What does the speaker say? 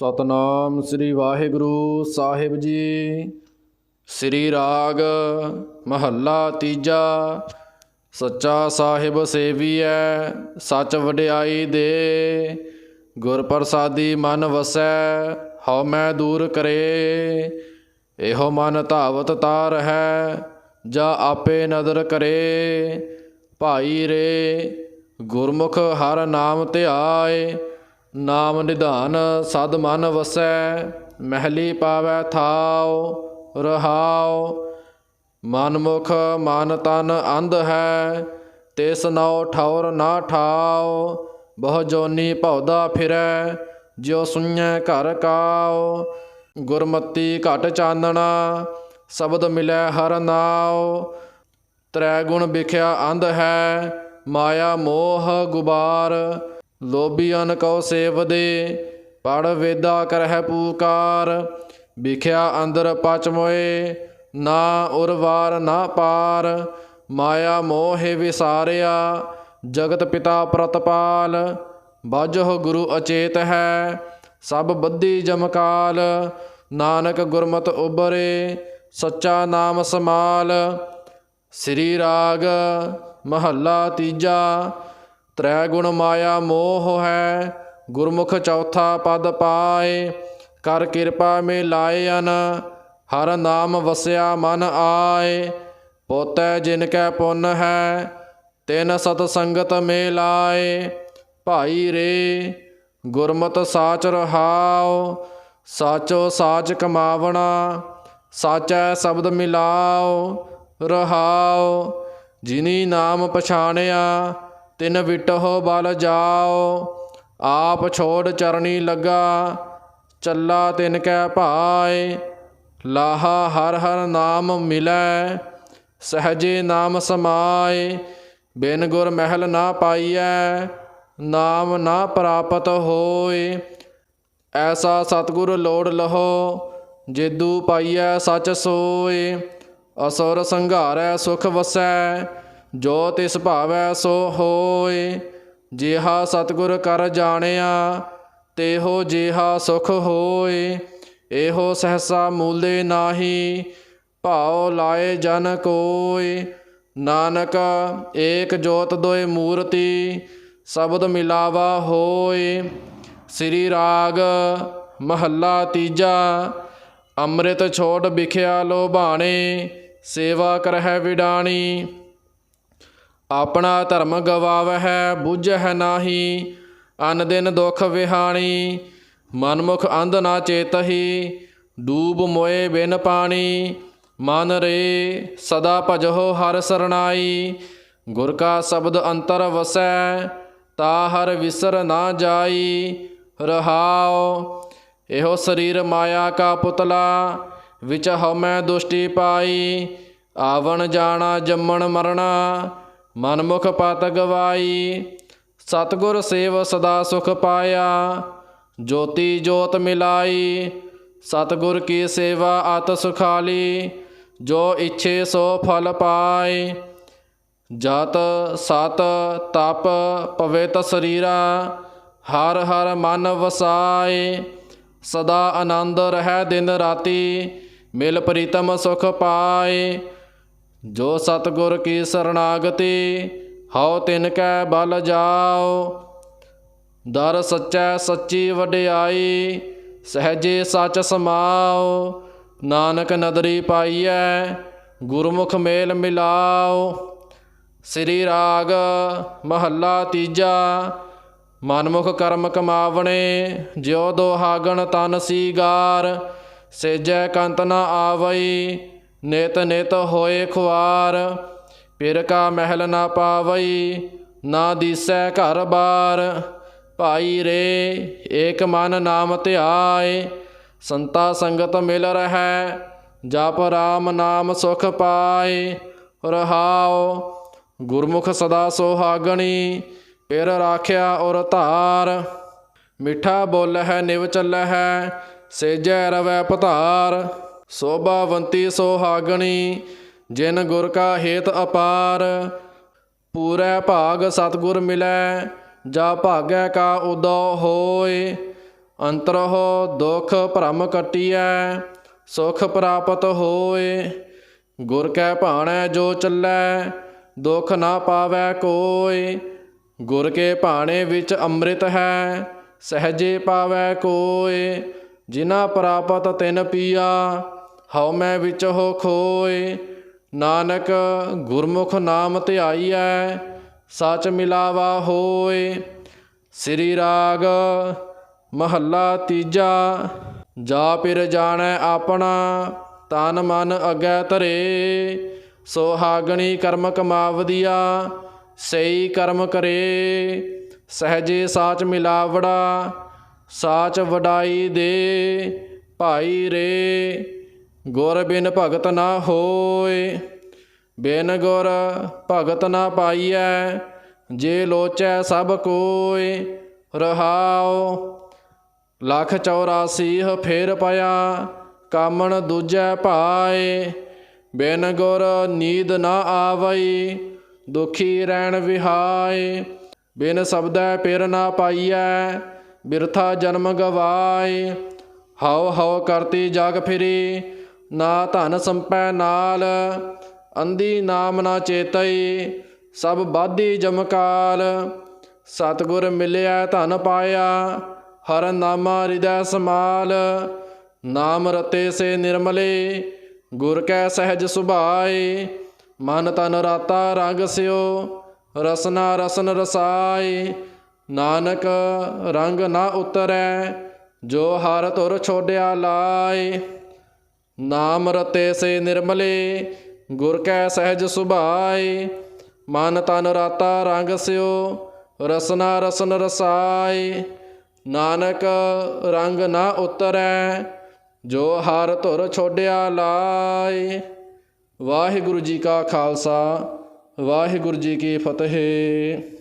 ਸਤਨਾਮ ਸ੍ਰੀ ਵਾਹਿਗੁਰੂ ਸਾਹਿਬ ਜੀ। ਸ੍ਰੀ ਰਾਗ ਮਹੱਲਾ ਤੀਜਾ, ਸੱਚਾ ਸਾਹਿਬ ਸੇਵੀਐ, ਸੱਚ ਵਡਿਆਈ ਦੇ। ਗੁਰ ਪ੍ਰਸਾਦੀ ਮਨ ਵਸੈ, ਹਉ ਮੈਂ ਦੂਰ ਕਰੇ। ਇਹੋ ਮਨ ਧਾਵਤ ਤਾਰ ਹੈ, ਜਾ ਆਪੇ ਨਦਰ ਕਰੇ। ਭਾਈ ਰੇ, ਗੁਰਮੁਖ ਹਰ ਨਾਮ ਧਿਆਏ ਨਾਮ ਨਿਧਾਨ ਸਦ ਮਨ ਵਸੈ, ਮਹਿਲੀ ਪਾਵੈ ਥਾਉ, ਰਹਾਉ। ਮਨ ਮੁਖ ਮਨ ਤਨ ਅੰਧ ਹੈ, ਤਿਸ ਨਉ ਠੌਰ ਨਾ ਠਾਉ। ਬਹੁ ਜੋਨੀ ਭਉਦਾ ਫਿਰੈ, ਜਿਉ ਸੁਣੈ ਘਰ ਕਾਉ। ਗੁਰਮਤੀ ਘਟ ਚਾਨਣਾ, ਸ਼ਬਦ ਮਿਲੈ ਹਰ ਨਾਉ। ਤ੍ਰੈ ਗੁਣ ਵਿਖਿਆ ਅੰਧ ਹੈ, ਮਾਇਆ ਮੋਹ ਗੁਬਾਰ। ਲੋਭੀ ਲੋਭੀਅਨ ਕਉ ਸੇਵਦੇ ਪੜ ਵੇਦਾ ਕਰਹਿ ਪੂਕਾਰ। ਵਿਖਿਆ ਅੰਦਰ ਪਚ ਮੋਏ, ਨਾ ਉਰਵਾਰ ਨਾ ਪਾਰ। ਮਾਇਆ ਮੋਹਿ ਵਿਸਾਰਿਆ, ਜਗਤ ਪਿਤਾ ਪ੍ਰਤਪਾਲ। ਬਾਝੋ ਗੁਰੂ ਅਚੇਤ ਹੈ, ਸਭ ਬੱਧੀ ਜਮਕਾਲ। ਨਾਨਕ ਗੁਰਮਤ ਉਬਰੇ ਸੱਚਾ ਨਾਮ ਸਮਾਲ। ਸ੍ਰੀ ਰਾਗ ਮਹੱਲਾ ਤੀਜਾ ਤ੍ਰੈ ਗੁਣ ਮਾਇਆ ਮੋਹ ਹੈ, ਗੁਰਮੁਖ ਚੌਥਾ ਪਦ ਪਾਏ, ਕਰ ਕਿਰਪਾ ਮੇ ਲਾਇਨ ਹਰ ਨਾਮ ਵਸਿਆ ਮਨ ਆਏ। ਪੋਤੈ ਜਿਨ ਕੈ ਪੁੰਨ ਹੈ, ਤਿਨ ਸਤ ਸੰਗਤ ਮੇ ਲਾਏ। ਭਾਈ ਰੇ, ਗੁਰਮਤ ਸਾਚ ਰਹਾਉ, ਸਾਚੋ ਸਾਚ ਕਮਾਵਣਾ, ਸਾਚੈ ਸ਼ਬਦ ਮਿਲਾਓ ਰਹਾਓ ਜਿਨੀ ਨਾਮ ਪਛਾਣਿਆ ਤਿਨ ਵਿਟਹੁ ਬਲ ਜਾਓ, ਆਪ ਛੋੜ ਚਰਣੀ ਲੱਗਾ, ਚੱਲਾ ਤਿਨ ਕੈ ਭਾਏ, ਲਾਹਾ ਹਰ ਹਰ ਨਾਮ ਮਿਲੈ, ਸਹਜੇ ਨਾਮ ਸਮਾਏ, ਬਿਨ ਗੁਰ ਮਹਿਲ ਨਾ ਪਾਈਐ, ਨਾਮ ਨਾ ਪ੍ਰਾਪਤ ਹੋਏ। ਐਸਾ ਸਤਿਗੁਰ ਲੋੜ ਲਹੋ, ਜੇਦੂ ਪਾਈਐ ਸਚ ਸੋਏ, ਅਸੁਰ ਸੰਘਾਰੈ ਸੁਖ ਵਸੈ ਜੋ ਤਿਸ ਭਾਵੈ ਸੋ ਹੋਏ, ਜਿਹਾ ਸਤਿਗੁਰ ਕਰ ਜਾਣਿਆ, ਤੇਹੋ ਜਿਹਾ ਸੁਖ ਹੋਏ, ਇਹੋ ਸਹਸਾ ਮੂਲੇ ਨਾਹੀ, ਭਾਉ ਲਾਏ ਜਨ ਕੋਇ ਨਾਨਕ, ਏਕ ਜੋਤ ਦੋਇ ਮੂਰਤੀ, ਸ਼ਬਦ ਮਿਲਾਵਾ ਹੋਏ। ਸ੍ਰੀ ਰਾਗ, ਮਹੱਲਾ ਤੀਜਾ, ਅੰਮ੍ਰਿਤ ਛੋੜ ਵਿਖਿਆ ਲੋਭਾਣੇ, ਸੇਵਾ ਕਰਹਿ ਵਿਡਾਣੀ। ਆਪਣਾ ਧਰਮ ਗਵਾਵਹਿ, ਬੁੱਝਹਿ ਨਾਹੀ ਅਨ ਦਿਨ ਦੁਖ ਵਿਹਾਣੀ, ਮਨਮੁਖ ਅੰਧ ਨਾ ਚੇਤਹੀ, ਡੂਬ ਮੋਏ ਬਿਨ ਪਾਣੀ, ਮਨ ਰੇ ਸਦਾ ਭਜਹੁ ਹਰ ਸਰਣਾਈ, ਗੁਰ ਕਾ ਸ਼ਬਦ ਅੰਤਰ ਵਸੈ, ਤਾ ਹਰ ਵਿਸਰ ਨਾ ਜਾਈ, ਰਹਾਉ, ਇਹੋ ਸਰੀਰ ਮਾਇਆ ਕਾ ਪੁਤਲਾ, ਵਿਚ ਹਉਮੈ ਦੁਸ਼ਟੀ ਪਾਈ, ਆਵਣ ਜਾਣਾ ਜੰਮਣ ਮਰਣਾ ਮਨਮੁਖ ਪਤ ਗਵਾਈ ਸਤਗੁਰ ਸੇਵ ਸਦਾ ਸੁਖ ਪਾਇਆ। ਜੋਤੀ ਜੋਤ ਮਿਲਾਈ। ਸਤਗੁਰ ਕੀ ਸੇਵਾ ਅਤ ਸੁਖਾਲੀ। ਜੋ ਇੱਛੇ ਸੋ ਫਲ ਪਾਏ। ਜਤ ਸਤ ਤਪ ਪਵਿੱਤ ਸਰੀਰਾ। ਹਰ ਹਰ ਮਨ ਵਸਾਏ। ਸਦਾ ਆਨੰਦ ਰਹਿ ਦਿਨ ਰਾਤੀ। ਮਿਲ ਪ੍ਰੀਤਮ ਸੁਖ ਪਾਏ। ਜੋ ਸਤਗੁਰ ਕੀ ਸਰਣਾਗਤੀ, ਹਉ ਤਿਨ ਕੈ ਬਲ ਜਾਓ। ਦਰ ਸੱਚੈ ਸੱਚੀ ਵਡਿਆਈ, ਸਹਜੇ ਸੱਚ ਸਮਾਓ। ਨਾਨਕ ਨਦਰੀ ਪਾਈਐ, ਗੁਰਮੁਖ ਮੇਲ ਮਿਲਾਓ। ਸ੍ਰੀ ਰਾਗ ਮਹੱਲਾ ਤੀਜਾ, ਮਨਮੁਖ ਕਰਮ ਕਮਾਵਣੇ, ਜਿਉ ਦੋਹਾਗਣ ਤਨ ਸੀਗਾਰ, ਸੇਜੈ ਕੰਤ ਨ ਆਵਈ। ਨਿਤ ਨਿਤ ਹੋਏ ਖੁਆਰ, ਪਿਰ ਕਾ ਮਹਿਲ ਨਾ ਪਾਵਈ, ਨਾ ਦੀਸੈ ਘਰ ਬਾਰ। ਭਾਈ ਰੇ, ਏਕ ਮਨ ਨਾਮ ਧਿਆਏ, ਸੰਤਾ ਸੰਗਤ ਮਿਲ ਰਹੈ, ਜਪ ਰਾਮ ਨਾਮ ਸੁਖ ਪਾਏ। ਰਹਾਉ, ਗੁਰਮੁਖ ਸਦਾ ਸੋਹਾਗਣੀ, ਪਿਰ ਰਾਖਿਆ ਔਰ ਧਾਰ। ਮਿੱਠਾ ਬੋਲ ਹੈ ਨਿਵ ਚੱਲੈ ਹੈ ਸੇਜੈ ਰਵੈ ਪਤਾਰ ਸੋਭਾਵੰਤੀ ਸੋਹਾਗਣੀ, ਜਿਨ ਗੁਰ ਕਾ ਹੇਤ ਅਪਾਰ, ਪੂਰੇ ਭਾਗ ਸਤਗੁਰ ਮਿਲੈ, ਜਾ ਭਾਗੈ ਕਾ ਉਦਉ ਹੋਏ ਅੰਤਰਹੁ ਦੁਖ ਭ੍ਰਮ ਕਟਿਐ, ਸੁਖ ਪ੍ਰਾਪਤ ਹੋਏ ਗੁਰ ਕੈ ਭਾਣੈ ਜੋ ਚੱਲੈ, ਦੁਖ ਨਾ ਪਾਵੈ ਕੋਇ, ਗੁਰ ਕੇ ਭਾਣੇ ਵਿੱਚ ਅੰਮ੍ਰਿਤ ਹੈ, ਸਹਜੇ ਪਾਵੈ ਕੋਇ ਜਿਨਾ ਪ੍ਰਾਪਤ ਤਿਨ ਪੀਆ ਹਉ ਮੈਂ ਵਿੱਚ ਹੋ ਖੋਏ, ਨਾਨਕ ਗੁਰਮੁਖ ਨਾਮ ਧਿਆਈਐ, ਸਚ ਮਿਲਾਵਾ ਹੋਏ। ਸ੍ਰੀ ਰਾਗ ਮਹੱਲਾ ਤੀਜਾ, ਜਾ ਪਿਰ ਜਾਣੈ ਆਪਣਾ, ਤਨ ਮਨ ਅਗੈ ਧਰੇ। ਸੋਹਾਗਣੀ ਕਰਮ ਕਮਾਵਦੀਆ, ਸਈ ਕਰਮ ਕਰੇ। ਸਹਜੇ ਸਾਚ ਮਿਲਾਵੜਾ, ਸਾਚ ਵਡਾਈ ਦੇ ਭਾਈ ਰੇ। ਗੁਰ ਬਿਨ ਭਗਤ ਨਾ ਹੋਏ, ਬਿਨ ਗੁਰ ਭਗਤ ਨਾ ਪਾਈਐ, ਜੇ ਲੋਚੈ ਸਭ ਕੋਇ ਰਹਾਉ। ਲੱਖ 84 ਫੇਰ ਪਿਆ, ਕਾਮਣ ਦੂਜੈ ਭਾਏ। ਬਿਨ ਗੁਰ ਨੀਂਦ ਨਾ ਆਵਈ, ਦੁਖੀ ਰਹਿਣ ਵਿਹਾਏ। ਬਿਨ ਸਬਦੈ ਪਿਰ ਨਾ ਪਾਈਐ, ਬਿਰਥਾ ਜਨਮ ਗਵਾਏ। ਹਉ ਹਉ ਕਰਤੀ ਜਗ ਫਿਰੀ ਨਾ ਧਨ ਸੰਪੈ ਨਾਲ, ਅੰਧੀ ਨਾਮ ਨਾ ਚੇਤਈ, ਸਭ ਬਾਧੀ ਜਮਕਾਲ ਸਤਿਗੁਰ ਮਿਲਿਆ ਧਨ ਪਾਇਆ, ਹਰ ਨਾਮਾ ਹਿਰਦੈ ਸਮਾਲ। ਨਾਮ ਰਤੇ ਸੇ ਨਿਰਮਲੇ, ਗੁਰ ਕੈ ਸਹਿਜ ਸੁਭਾਏ। ਮਨ ਤਨ ਰਾਤਾ ਰੰਗ ਸਿਓ, ਰਸਨਾ ਰਸਨ ਰਸਾਏ। ਨਾਨਕ ਰੰਗ ਨਾ ਉਤਰੈ, ਜੋ ਹਰ ਤੁਰ ਛੋੜਿਆ ਲਾਏ। ਨਾਮ ਰਤੇ ਸੇ ਨਿਰਮਲੇ, ਗੁਰ ਕੈ ਸਹਿਜ ਸੁਭਾਏ, ਮਨ ਤਨ ਰਾਤਾ ਰੰਗ ਸਿਓ, ਰਸਨਾ ਰਸਨ ਰਸਾਏ। ਨਾਨਕ ਰੰਗ ਨਾ ਉਤਰੈ, ਜੋ ਹਰ ਧੁਰ ਛੋੜਿਆ ਲਾਏ। ਵਾਹਿਗੁਰੂ ਜੀ ਕਾ ਖਾਲਸਾ, ਵਾਹਿਗੁਰੂ ਜੀ ਕੀ ਫਤਿਹ।